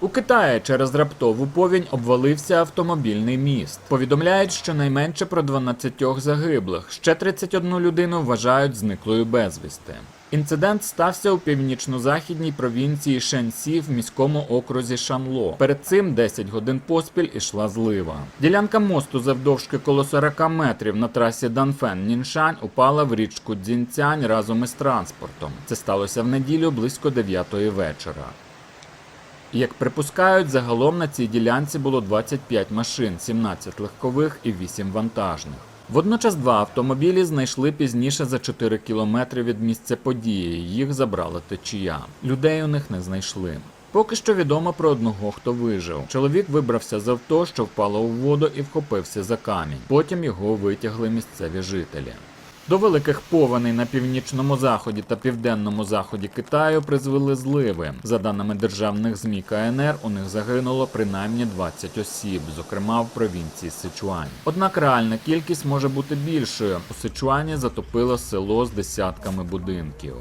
У Китаї через раптову повінь обвалився автомобільний міст. Повідомляють, що найменше про 12 загиблих. Ще 31 людину вважають зниклою безвісти. Інцидент стався у північно-західній провінції Шенсі в міському окрузі Шанло. Перед цим 10 годин поспіль ішла злива. Ділянка мосту завдовжки коло 40 метрів на трасі Данфен-Ніншань упала в річку Дзінцянь разом із транспортом. Це сталося в неділю близько 9 вечора. Як припускають, загалом на цій ділянці було 25 машин, 17 легкових і 8 вантажних. Водночас два автомобілі знайшли пізніше за 4 кілометри від місця події. Їх забрала течія. Людей у них не знайшли. Поки що відомо про одного, хто вижив. Чоловік вибрався з авто, що впало у воду, і вхопився за камінь. Потім його витягли місцеві жителі. До великих повеней на північному заході та південному заході Китаю призвели зливи. За даними державних ЗМІ КНР, у них загинуло принаймні 20 осіб, зокрема в провінції Сичуань. Однак реальна кількість може бути більшою. У Сичуані затопило село з десятками будинків.